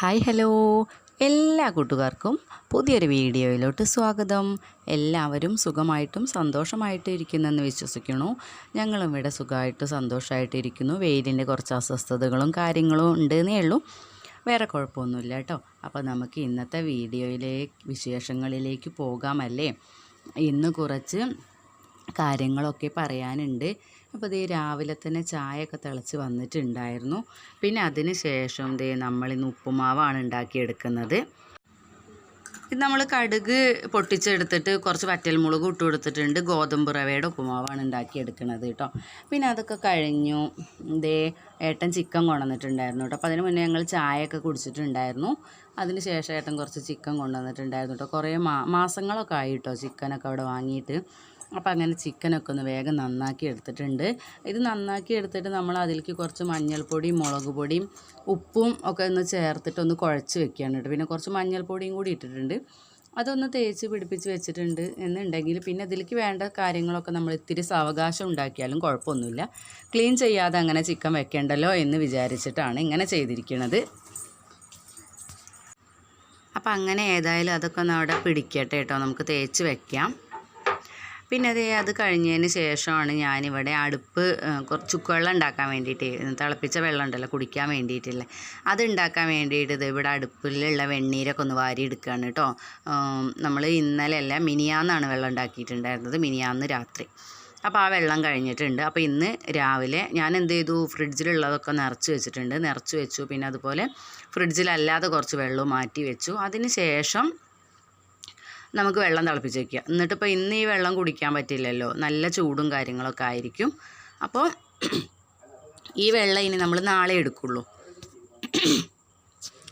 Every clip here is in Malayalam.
Hi hello. എല്ലാ കൂട്ടുകാർക്കും പുതിയൊരു വീഡിയോയിലോട്ട് സ്വാഗതം. എല്ലാവരും സുഖമായിട്ടും സന്തോഷമായിട്ടും ഇരിക്കുന്നെന്ന് വിശ്വസിക്കുന്നു. ഞങ്ങളും ഇവിടെ സുഖമായിട്ട് സന്തോഷമായിട്ട് ഇരിക്കുന്നു. വെയിലിന്റെ കുറച്ച് അസ്വസ്ഥതകളും കാര്യങ്ങളും ഉണ്ടെന്നേ ഉള്ളൂ. വേറെ കുഴപ്പമൊന്നുമില്ല കേട്ടോ. അപ്പോൾ നമുക്ക് ഇന്നത്തെ വീഡിയോയിലെ വിശേഷങ്ങളിലേക്ക് പോകാമല്ലേ ഇന്ന് കുറച്ച് കാര്യങ്ങളൊക്കെ പറയാനുണ്ട്. അപ്പോൾ ദേ രാവിലെ തന്നെ ചായയൊക്കെ തിളച്ച് വന്നിട്ടുണ്ടായിരുന്നു. പിന്നെ അതിന് ശേഷം ദേ നമ്മളിന്ന് ഉപ്പുമാവാണ് ഉണ്ടാക്കിയെടുക്കുന്നത്. ഇത് നമ്മൾ കടുക് പൊട്ടിച്ചെടുത്തിട്ട് കുറച്ച് വറ്റൽമുളക് ഇട്ട് കൊടുത്തിട്ടുണ്ട്. ഗോതമ്പ് റവയുടെ ഉപ്പുമാവാണ് ഉണ്ടാക്കിയെടുക്കുന്നത് കേട്ടോ. പിന്നെ അതൊക്കെ കഴിഞ്ഞു. ഇതേ ഏട്ടൻ ചിക്കൻ കൊണ്ടുവന്നിട്ടുണ്ടായിരുന്നു കേട്ടോ. അപ്പോൾ അതിന് മുന്നേ ഞങ്ങൾ ചായയൊക്കെ കുടിച്ചിട്ടുണ്ടായിരുന്നു. അതിന് ശേഷം ഏട്ടൻ കുറച്ച് ചിക്കൻ കൊണ്ടുവന്നിട്ടുണ്ടായിരുന്നു കേട്ടോ. കുറേ മാസങ്ങളൊക്കെ ആയി കേട്ടോ ചിക്കനൊക്കെ അവിടെ വാങ്ങിയിട്ട്. അപ്പോൾ അങ്ങനെ ചിക്കനൊക്കെ ഒന്ന് വേഗം നന്നാക്കി എടുത്തിട്ടുണ്ട്. ഇത് നന്നാക്കി എടുത്തിട്ട് നമ്മൾ അതിലേക്ക് കുറച്ച് മഞ്ഞൾപ്പൊടിയും മുളക് പൊടിയും ഉപ്പും ഒക്കെ ഒന്ന് ചേർത്തിട്ട് ഒന്ന് കുഴച്ച് വെക്കുകയാണ് കേട്ടോ. പിന്നെ കുറച്ച് മഞ്ഞൾപ്പൊടിയും കൂടി ഇട്ടിട്ടുണ്ട്. അതൊന്ന് തേച്ച് പിടിപ്പിച്ച് വെച്ചിട്ടുണ്ട് എന്നുണ്ടെങ്കിൽ പിന്നെ അതിലേക്ക് വേണ്ട കാര്യങ്ങളൊക്കെ നമ്മൾ ഇത്തിരി സാവകാശം ഉണ്ടാക്കിയാലും കുഴപ്പമൊന്നുമില്ല. ക്ലീൻ ചെയ്യാതെ അങ്ങനെ ചിക്കൻ വെക്കേണ്ടല്ലോ എന്ന് വിചാരിച്ചിട്ടാണ് ഇങ്ങനെ ചെയ്തിരിക്കുന്നത് അപ്പം അങ്ങനെ ഏതായാലും അതൊക്കെ ഒന്ന് അവിടെ പിടിക്കട്ടെ കേട്ടോ. നമുക്ക് തേച്ച് വെക്കാം. പിന്നെ അതേ അത് കഴിഞ്ഞതിന് ശേഷമാണ് ഞാനിവിടെ അടുപ്പ് കുറച്ച് ചുക്കുവെള്ളം ഉണ്ടാക്കാൻ വേണ്ടിയിട്ട് തിളപ്പിച്ച വെള്ളം ഉണ്ടല്ലോ കുടിക്കാൻ വേണ്ടിയിട്ടില്ലേ. അത് ഉണ്ടാക്കാൻ വേണ്ടിയിട്ട് ഇവിടെ അടുപ്പിലുള്ള വെണ്ണീരൊക്കെ ഒന്ന് വാരി എടുക്കുകയാണ് കേട്ടോ. നമ്മൾ ഇന്നലെ അല്ല മിനിയാന്നാണ് വെള്ളം ഉണ്ടാക്കിയിട്ടുണ്ടായിരുന്നത് മിനിയാന്ന് രാത്രി. അപ്പോൾ ആ വെള്ളം കഴിഞ്ഞിട്ടുണ്ട്. അപ്പോൾ ഇന്ന് രാവിലെ ഞാൻ എന്ത് ചെയ്തു? ഫ്രിഡ്ജിലുള്ളതൊക്കെ നിറച്ച് വെച്ചിട്ടുണ്ട്. നിറച്ച് വെച്ചു പിന്നെ അതുപോലെ ഫ്രിഡ്ജിലല്ലാതെ കുറച്ച് വെള്ളവും മാറ്റി വെച്ചു. അതിന് ശേഷം നമുക്ക് വെള്ളം തിളപ്പിച്ച് വയ്ക്കുക എന്നിട്ടിപ്പോൾ ഇന്ന് ഈ വെള്ളം കുടിക്കാൻ പറ്റില്ലല്ലോ. നല്ല ചൂടും കാര്യങ്ങളൊക്കെ ആയിരിക്കും. അപ്പോൾ ഈ വെള്ളം ഇനി നമ്മൾ നാളെ എടുക്കുള്ളൂ.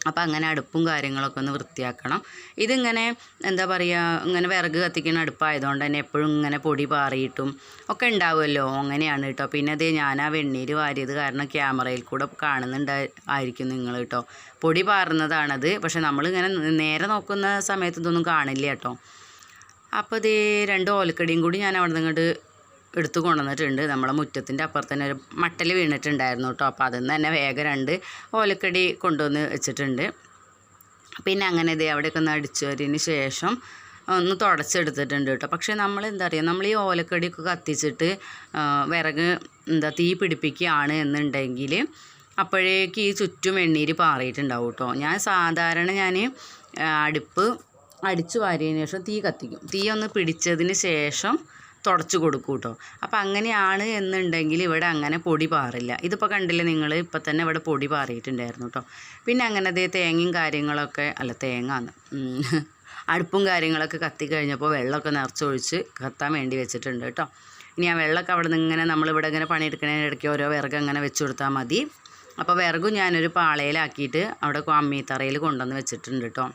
അപ്പോൾ അങ്ങനെ അടുപ്പും കാര്യങ്ങളൊക്കെ ഒന്ന് വൃത്തിയാക്കണം. ഇതിങ്ങനെ എന്താ പറയുക ഇങ്ങനെ വിറക് കത്തിക്കുന്ന അടുപ്പായതുകൊണ്ട് തന്നെ എപ്പോഴും ഇങ്ങനെ പൊടി പാറിയിട്ടും ഒക്കെ ഉണ്ടാവുമല്ലോ. അങ്ങനെയാണ് കേട്ടോ പിന്നെ അത് ഞാൻ ആ വെണ്ണീര് വാരിയത് കാരണം ക്യാമറയിൽ കൂടെ കാണുന്നുണ്ട് ആയിരിക്കും നിങ്ങൾ കേട്ടോ പൊടി പാറുന്നതാണത്. പക്ഷെ നമ്മളിങ്ങനെ നേരെ നോക്കുന്ന സമയത്ത് ഇതൊന്നും കാണില്ല കേട്ടോ അപ്പോൾ ഇത് രണ്ട് ഓലക്കടിയും കൂടി ഞാൻ അവിടെ നിന്ന് ഇങ്ങോട്ട് എടുത്തു കൊണ്ടുവന്നിട്ടുണ്ട്. നമ്മളെ മുറ്റത്തിന്റെ അപ്പുറത്ത് തന്നെ ഒരു മട്ടൽ വീണിട്ടുണ്ടായിരുന്നു കേട്ടോ. അപ്പോൾ അതിൽ നിന്ന് തന്നെ വേഗം രണ്ട് ഓലക്കടി കൊണ്ടുവന്ന് വെച്ചിട്ടുണ്ട്. പിന്നെ അങ്ങനെ ഇതേ അവിടെയൊക്കെ ഒന്ന് അടിച്ചു വരിന് ശേഷം ഒന്ന് തുടച്ചെടുത്തിട്ടുണ്ട് കേട്ടോ. പക്ഷേ നമ്മൾ എന്താ പറയുക നമ്മൾ ഈ ഓലക്കടിയൊക്കെ കത്തിച്ചിട്ട് വിറക് എന്താ തീ പിടിപ്പിക്കുകയാണ് എന്നുണ്ടെങ്കിൽ അപ്പോഴേക്ക് ഈ ചുറ്റും എണ്ണീര് പാറിയിട്ടുണ്ടാവും കേട്ടോ. ഞാൻ സാധാരണ ഞാൻ അടുപ്പ് അടിച്ചു വാരിയതിന് ശേഷം തീ കത്തിക്കും. തീ ഒന്ന് പിടിച്ചതിന് ശേഷം തുടച്ചു കൊടുക്കും കേട്ടോ അപ്പം അങ്ങനെയാണ് എന്നുണ്ടെങ്കിൽ ഇവിടെ അങ്ങനെ പൊടി പാറില്ല. ഇതിപ്പോൾ കണ്ടില്ലേ നിങ്ങൾ ഇപ്പം തന്നെ ഇവിടെ പൊടി പാറിയിട്ടുണ്ടായിരുന്നു കേട്ടോ പിന്നെ അങ്ങനെ അതേ തേങ്ങയും കാര്യങ്ങളൊക്കെ അല്ല തേങ്ങാന്ന് അടുപ്പും കാര്യങ്ങളൊക്കെ കത്തി കഴിഞ്ഞപ്പോൾ വെള്ളമൊക്കെ നിറച്ചൊഴിച്ച് കത്താൻ വേണ്ടി വെച്ചിട്ടുണ്ട് കേട്ടോ ഇനി ആ വെള്ളമൊക്കെ അവിടെ നിന്ന് ഇങ്ങനെ നമ്മളിവിടെ ഇങ്ങനെ പണിയെടുക്കുന്നതിനിടയ്ക്ക് ഓരോ വിറക് അങ്ങനെ വെച്ച് കൊടുത്താൽ മതി. അപ്പോൾ വിറകും ഞാനൊരു പാളയിലാക്കിയിട്ട് അവിടെ അമ്മീത്തറയിൽ കൊണ്ടുവന്ന് വെച്ചിട്ടുണ്ട് കേട്ടോ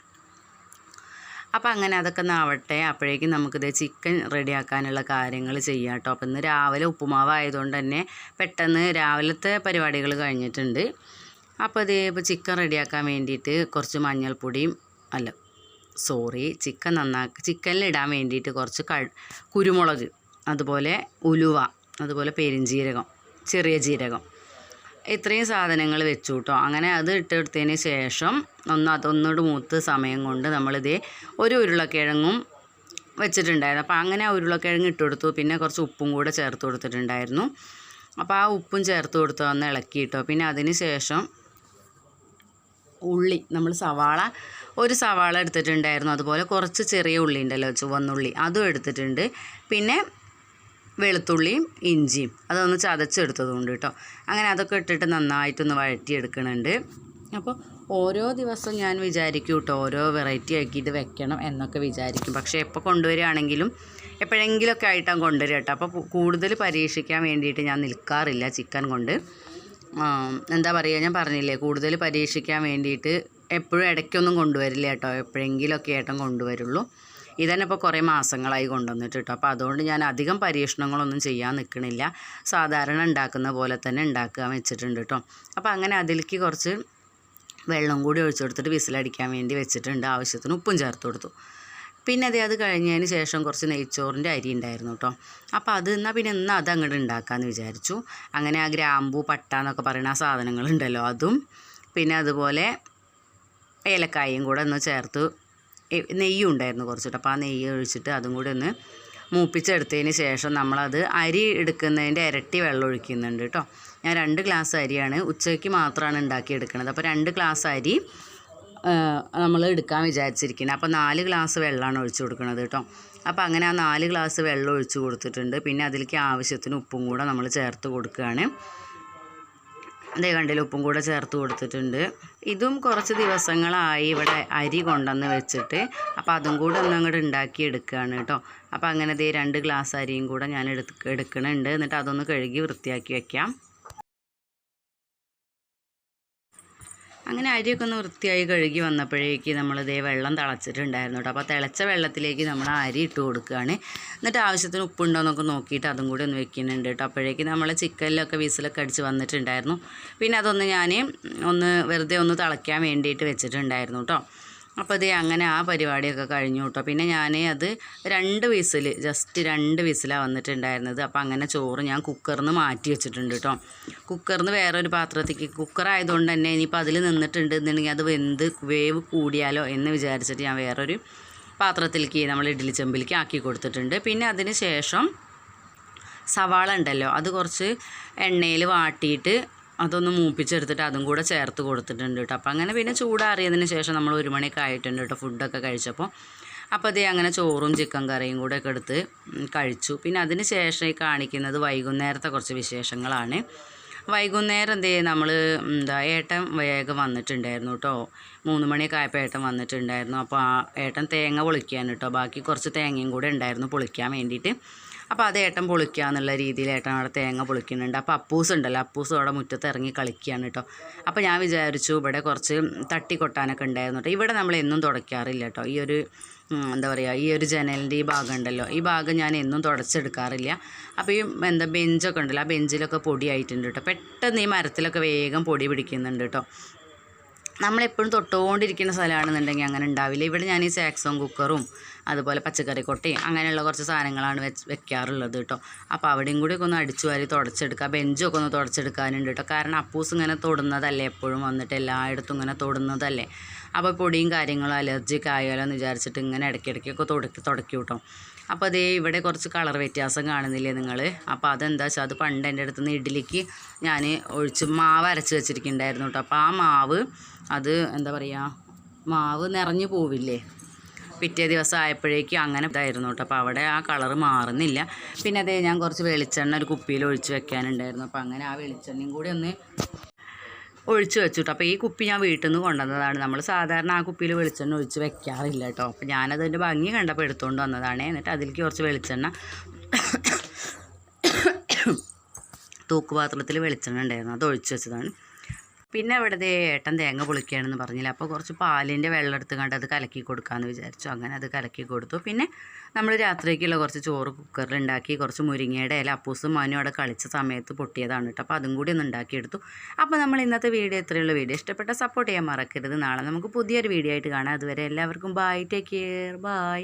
അപ്പോൾ അങ്ങനെ അതൊക്കെ നാവട്ടെ അപ്പോഴേക്കും നമുക്കിത് ചിക്കൻ റെഡിയാക്കാനുള്ള കാര്യങ്ങൾ ചെയ്യാം കേട്ടോ. അപ്പോൾ ഇന്ന് രാവിലെ ഉപ്പുമാവ് ആയതുകൊണ്ട് തന്നെ പെട്ടെന്ന് രാവിലത്തെ പരിപാടികൾ കഴിഞ്ഞിട്ടുണ്ട്. അപ്പോൾ ഇത് ഇപ്പോൾ ചിക്കൻ റെഡിയാക്കാൻ വേണ്ടിയിട്ട് കുറച്ച് മഞ്ഞൾപ്പൊടിയും അല്ല സോറി ചിക്കൻ നന്നാക്കി ചിക്കനിലിടാൻ വേണ്ടിയിട്ട് കുറച്ച് ക കുരുമുളക് അതുപോലെ ഉലുവ അതുപോലെ പെരിഞ്ജീരകം ചെറിയ ജീരകം. ഇത്രയും സാധനങ്ങൾ വെച്ചു കേട്ടോ അങ്ങനെ അത് ഇട്ടെടുത്തതിന് ശേഷം ഒന്ന് അതൊന്നോട് മൂത്ത് സമയം കൊണ്ട് നമ്മളിത് ഒരു ഉരുളക്കിഴങ്ങും വെച്ചിട്ടുണ്ടായിരുന്നു. അപ്പോൾ അങ്ങനെ ആ ഉരുളക്കിഴങ്ങ് ഇട്ട് കൊടുത്തു. പിന്നെ കുറച്ച് ഉപ്പും കൂടെ ചേർത്ത് കൊടുത്തിട്ടുണ്ടായിരുന്നു. അപ്പോൾ ആ ഉപ്പും ചേർത്ത് കൊടുത്തു ഒന്ന് ഇളക്കി കേട്ടോ പിന്നെ അതിന് ശേഷം ഉള്ളി നമ്മൾ സവാള ഒരു സവാള എടുത്തിട്ടുണ്ടായിരുന്നു. അതുപോലെ കുറച്ച് ചെറിയ ഉള്ളി ഉണ്ടല്ലോ ചുവന്നുള്ളി. അതും എടുത്തിട്ടുണ്ട്. പിന്നെ വെളുത്തുള്ളിയും ഇഞ്ചിയും. അതൊന്ന് ചതച്ചെടുത്തതുകൊണ്ട് കേട്ടോ അങ്ങനെ അതൊക്കെ ഇട്ടിട്ട് നന്നായിട്ടൊന്ന് വഴറ്റിയെടുക്കണുണ്ട്. അപ്പോൾ ഓരോ ദിവസം ഞാൻ വിചാരിക്കും കേട്ടോ ഓരോ വെറൈറ്റി ആക്കിയിട്ട് വെക്കണം എന്നൊക്കെ വിചാരിക്കും. പക്ഷേ എപ്പോൾ കൊണ്ടുവരികയാണെങ്കിലും എപ്പോഴെങ്കിലുമൊക്കെ ആയിട്ടാണ് കൊണ്ടുവരിക കേട്ടോ അപ്പോൾ കൂടുതൽ പരീക്ഷിക്കാൻ വേണ്ടിയിട്ട് ഞാൻ നിൽക്കാറില്ല ചിക്കൻ കൊണ്ട്. എന്താ പറയുക ഞാൻ പറഞ്ഞില്ലേ കൂടുതൽ പരീക്ഷിക്കാൻ വേണ്ടിയിട്ട് എപ്പോഴും ഇടയ്ക്കൊന്നും കൊണ്ടുവരില്ല കേട്ടോ എപ്പോഴെങ്കിലുമൊക്കെ ഏട്ടൻ കൊണ്ടുവരുള്ളൂ. ഇതന്നെ ഇപ്പോൾ കുറേ മാസങ്ങളായി കൊണ്ടുവന്നിട്ട് കേട്ടോ അപ്പോൾ അതുകൊണ്ട് ഞാൻ അധികം പരീക്ഷണങ്ങളൊന്നും ചെയ്യാൻ നിൽക്കണില്ല സാധാരണ ഉണ്ടാക്കുന്ന പോലെ തന്നെ ഉണ്ടാക്കുക വെച്ചിട്ടുണ്ട് കേട്ടോ അപ്പോൾ അങ്ങനെ അതിലേക്ക് കുറച്ച് വെള്ളം കൂടി ഒഴിച്ചു കൊടുത്തിട്ട് വിസിലടിക്കാൻ വേണ്ടി വെച്ചിട്ടുണ്ട്. ആവശ്യത്തിന് ഉപ്പും ചേർത്ത് കൊടുത്തു. പിന്നെ അതേ അത് കഴിഞ്ഞതിന് ശേഷം കുറച്ച് നെയ്ച്ചോറിന്റെ അരി ഉണ്ടായിരുന്നു കേട്ടോ അപ്പോൾ അത് എന്നാൽ പിന്നെ ഇന്ന് അത് അങ്ങോട്ട് ഉണ്ടാക്കാമെന്ന് വിചാരിച്ചു. അങ്ങനെ ആ ഗ്രാമ്പൂ പട്ട എന്നൊക്കെ പറയുന്ന ആ സാധനങ്ങളുണ്ടല്ലോ അതും പിന്നെ അതുപോലെ ഏലക്കായും കൂടെ ഒന്ന് ചേർത്ത് നെയ്യും ഉണ്ടായിരുന്നു കുറച്ചിട്ട്. അപ്പോൾ ആ നെയ്യ് ഒഴിച്ചിട്ട് അതും കൂടി ഒന്ന് മൂപ്പിച്ചെടുത്തതിന് ശേഷം നമ്മളത് അരി എടുക്കുന്നതിന്റെ ഇരട്ടി വെള്ളം ഒഴിക്കുന്നുണ്ട് കേട്ടോ. ഞാൻ രണ്ട് ഗ്ലാസ് അരിയാണ് ഉച്ചയ്ക്ക് മാത്രമാണ് ഉണ്ടാക്കിയെടുക്കുന്നത്. അപ്പോൾ രണ്ട് ഗ്ലാസ് അരി നമ്മൾ എടുക്കാൻ വിചാരിച്ചിരിക്കുന്നത് അപ്പോൾ നാല് ഗ്ലാസ് വെള്ളമാണ് ഒഴിച്ചു കൊടുക്കുന്നത് കേട്ടോ. അപ്പോൾ അങ്ങനെ ആ നാല് ഗ്ലാസ് വെള്ളം ഒഴിച്ചു കൊടുത്തിട്ടുണ്ട്. പിന്നെ അതിലേക്ക് ആവശ്യത്തിന് ഉപ്പും കൂടെ നമ്മൾ ചേർത്ത് കൊടുക്കുകയാണ്. അതേ കണ്ടില്ല ഉപ്പും കൂടെ ചേർത്ത് കൊടുത്തിട്ടുണ്ട്. ഇതും കുറച്ച് ദിവസങ്ങളായി ഇവിടെ അരി കൊണ്ടുവന്ന് വെച്ചിട്ട് അപ്പോൾ അതും കൂടെ ഒന്ന് അങ്ങോട്ട് ഉണ്ടാക്കി എടുക്കുകയാണ് കേട്ടോ. അപ്പോൾ അങ്ങനെ ദേ രണ്ട് ഗ്ലാസ് അരിയും കൂടെ ഞാൻ എടുത്ത് എടുക്കണുണ്ട്. എന്നിട്ട് അതൊന്ന് കഴുകി വൃത്തിയാക്കി വെക്കാം. അങ്ങനെ അരിയൊക്കെ ഒന്ന് വൃത്തിയായി കഴുകി വന്നപ്പോഴേക്ക് നമ്മൾ ഇതേ വെള്ളം തിളച്ചിട്ടുണ്ടായിരുന്നു കേട്ടോ. അപ്പോൾ തിളച്ച വെള്ളത്തിലേക്ക് നമ്മൾ അരി ഇട്ട് കൊടുക്കുകയാണ്. എന്നിട്ട് ആവശ്യത്തിന് ഉപ്പുണ്ടോ എന്നൊക്കെ നോക്കിയിട്ട് അതും കൂടി ഒന്ന് വെക്കുന്നുണ്ട് കേട്ടോ. അപ്പോഴേക്ക് നമ്മൾ ചിക്കനിലൊക്കെ വിസിലൊക്കെ അടിച്ച് വന്നിട്ടുണ്ടായിരുന്നു. പിന്നെ അതൊന്ന് ഞാൻ ഒന്ന് വെറുതെ ഒന്ന് തിളയ്ക്കാൻ വേണ്ടിയിട്ട് വെച്ചിട്ടുണ്ടായിരുന്നു കേട്ടോ. അപ്പോൾ ഇത് അങ്ങനെ ആ പരിപാടിയൊക്കെ കഴിഞ്ഞു കേട്ടോ. പിന്നെ ഞാൻ അത് രണ്ട് വിസിൽ ജസ്റ്റ് രണ്ട് വിസിലാണ് വന്നിട്ടുണ്ടായിരുന്നത്. അപ്പോൾ അങ്ങനെ ചോറ് ഞാൻ കുക്കറിൽ നിന്ന് മാറ്റി വെച്ചിട്ടുണ്ട് കേട്ടോ. കുക്കറിൽ നിന്ന് വേറൊരു പാത്രത്തേക്ക് കുക്കറായതുകൊണ്ട് തന്നെ ഇനിയിപ്പോൾ അതിൽ നിന്നിട്ടുണ്ട് എന്നുണ്ടെങ്കിൽ അത് വെന്ത് വേവ് കൂടിയാലോ എന്ന് വിചാരിച്ചിട്ട് ഞാൻ വേറൊരു പാത്രത്തിലേക്ക് നമ്മൾ ഇഡ്ഡലി ചെമ്പിലേക്ക് ആക്കി കൊടുത്തിട്ടുണ്ട്. പിന്നെ അതിന് ശേഷം സവാള ഉണ്ടല്ലോ അത് കുറച്ച് എണ്ണയിൽ വാട്ടിയിട്ട് അതൊന്ന് മൂപ്പിച്ചെടുത്തിട്ട് അതും കൂടെ ചേർത്ത് കൊടുത്തിട്ടുണ്ട് കേട്ടോ. അപ്പോൾ അങ്ങനെ പിന്നെ ചൂടാറിയതിന് ശേഷം നമ്മൾ ഒരു മണിയൊക്കെ ആയിട്ടുണ്ട് കേട്ടോ ഫുഡൊക്കെ കഴിച്ചപ്പോൾ. അപ്പോൾ അതേ അങ്ങനെ ചോറും ചിക്കൻ കറിയും കൂടെ ഒക്കെ എടുത്ത് കഴിച്ചു. പിന്നെ അതിന് ശേഷം ഈ കാണിക്കുന്നത് വൈകുന്നേരത്തെ കുറച്ച് വിശേഷങ്ങളാണ്. വൈകുന്നേരം എന്തേ നമ്മൾ എന്താ ഏട്ടൻ വേഗം വന്നിട്ടുണ്ടായിരുന്നു കേട്ടോ. മൂന്ന് മണിയൊക്കെ ആയപ്പോൾ ഏട്ടൻ വന്നിട്ടുണ്ടായിരുന്നു. അപ്പോൾ ആ ഏട്ടൻ തേങ്ങ പൊളിക്കാൻ കേട്ടോ. ബാക്കി കുറച്ച് തേങ്ങയും കൂടെ ഉണ്ടായിരുന്നു പൊളിക്കാൻ വേണ്ടിയിട്ട്. അപ്പോൾ അത് ഏട്ടൻ പൊളിക്കുക എന്നുള്ള രീതിയിൽ ഏട്ടൻ അവിടെ തേങ്ങ പൊളിക്കുന്നുണ്ട്. അപ്പോൾ അപ്പൂസ് ഉണ്ടല്ലോ അപ്പൂസ് അവിടെ മുറ്റത്ത് ഇറങ്ങി കളിക്കുകയാണ് കേട്ടോ. അപ്പോൾ ഞാൻ വിചാരിച്ചു ഇവിടെ കുറച്ച് തട്ടിക്കൊട്ടാനൊക്കെ ഉണ്ടായിരുന്നു കേട്ടോ. ഇവിടെ നമ്മൾ എന്നും തുടയ്ക്കാറില്ല കേട്ടോ. ഈ ഒരു എന്താ പറയുക ഈ ഒരു ജനലിന്റെ ഈ ഭാഗം ഉണ്ടല്ലോ. ഈ ഭാഗം ഞാൻ എന്നും തുടച്ചെടുക്കാറില്ല. അപ്പോൾ ഈ എന്താ ബെഞ്ചൊക്കെ ഉണ്ടല്ലോ ആ ബെഞ്ചിലൊക്കെ പൊടിയായിട്ടുണ്ട് കേട്ടോ. പെട്ടെന്ന് ഈ മരത്തിലൊക്കെ വേഗം പൊടി പിടിക്കുന്നുണ്ട് കേട്ടോ. നമ്മളെപ്പോഴും തൊട്ടുകൊണ്ടിരിക്കുന്ന സ്ഥലമാണെന്നുണ്ടെങ്കിൽ അങ്ങനെ ഉണ്ടാവില്ല. ഇവിടെ ഞാൻ ഈ സാക്സോൺ കുക്കറും അതുപോലെ പച്ചക്കറി കൊട്ടയും അങ്ങനെയുള്ള കുറച്ച് സാധനങ്ങളാണ് വെച്ച് വെക്കാറുള്ളത് കേട്ടോ. അപ്പോൾ അവിടെയും കൂടി ഒന്ന് അടിച്ചു വാരി തുടച്ചെടുക്കുക ബെഞ്ചൊക്കെ ഒന്ന് തുടച്ചെടുക്കാനുണ്ട് കേട്ടോ. കാരണം അപ്പൂസ് ഇങ്ങനെ തൊടുന്നതല്ലേ? എപ്പോഴും വന്നിട്ട് എല്ലായിടത്തും ഇങ്ങനെ തൊടുന്നതല്ലേ? അപ്പോൾ പൊടിയും കാര്യങ്ങളും അലർജിക്ക് ആയാലോ എന്ന് വിചാരിച്ചിട്ട് ഇങ്ങനെ ഇടയ്ക്കിടയ്ക്കൊക്കെ തുടക്കി തുടക്കി കിട്ടും അപ്പോൾ അതേ ഇവിടെ കുറച്ച് കളർ വ്യത്യാസം കാണുന്നില്ലേ നിങ്ങൾ അപ്പോൾ അതെന്താ വെച്ചാൽ അത് പണ്ട് എന്റെ അടുത്ത് നിന്ന് ഇഡ്ഡലിക്ക് ഞാൻ ഒഴിച്ച് മാവ് അരച്ച് വെച്ചിരിക്കുന്നുണ്ടായിരുന്നു കേട്ടോ. അപ്പോൾ ആ മാവ് അത് എന്താ പറയുക മാവ് നിറഞ്ഞു പോവില്ലേ? പിറ്റേ ദിവസം ആയപ്പോഴേക്കും അങ്ങനെ ഇതായിരുന്നു കേട്ടോ. അപ്പോൾ അവിടെ ആ കളറ് മാറുന്നില്ല. പിന്നെ അതേ ഞാൻ കുറച്ച് വെളിച്ചെണ്ണ ഒരു കുപ്പിയിൽ ഒഴിച്ച് വെക്കാനുണ്ടായിരുന്നു. അപ്പോൾ അങ്ങനെ ആ വെളിച്ചെണ്ണയും കൂടി ഒന്ന് ഒഴിച്ച് വെച്ചു കേട്ടോ അപ്പോൾ ഈ കുപ്പി ഞാൻ വീട്ടിൽ നിന്ന് കൊണ്ടുവന്നതാണ്. നമ്മൾ സാധാരണ ആ കുപ്പിയിൽ വെളിച്ചെണ്ണ ഒഴിച്ച് വെക്കാറില്ല കേട്ടോ. അപ്പോൾ ഞാനതിന്റെ ഭംഗി കണ്ടപ്പോൾ എടുത്തുകൊണ്ട് വന്നതാണ്. എന്നിട്ട് അതിലേക്ക് കുറച്ച് വെളിച്ചെണ്ണ തൂക്കുപാത്രത്തിൽ വെളിച്ചെണ്ണ ഉണ്ടായിരുന്നു. അത് ഒഴിച്ച് വെച്ചതാണ്. പിന്നെ ഇവിടുത്തെ ഏട്ടൻ തേങ്ങ പൊളിക്കുകയാണെന്ന് പറഞ്ഞില്ല. അപ്പോൾ കുറച്ച് പാലിന്റെ വെള്ളം എടുത്ത് കണ്ട് അത് കലക്കി കൊടുക്കാമെന്ന് വിചാരിച്ചു. അങ്ങനെ അത് കലക്കി കൊടുത്തു. പിന്നെ നമ്മൾ രാത്രിക്കുള്ള കുറച്ച് ചോറ് കുക്കറിൽ ഉണ്ടാക്കി കുറച്ച് മുരിങ്ങയുടെ ഇല അപ്പൂസും മാനും അവിടെ കളിച്ച സമയത്ത് പൊട്ടിയതാണ് കേട്ടോ. അപ്പോൾ അതും കൂടി ഒന്ന് ഉണ്ടാക്കിയെടുത്തു. അപ്പോൾ നമ്മൾ ഇന്നത്തെ വീഡിയോ ഇത്രയുള്ള. വീഡിയോ ഇഷ്ടപ്പെട്ട സപ്പോർട്ട് ചെയ്യാൻ മറക്കരുത്. നാളെ നമുക്ക് പുതിയൊരു വീഡിയോ ആയിട്ട് കാണാം. അതുവരെ എല്ലാവർക്കും ബൈ ടേക്ക് കെയർ ബൈ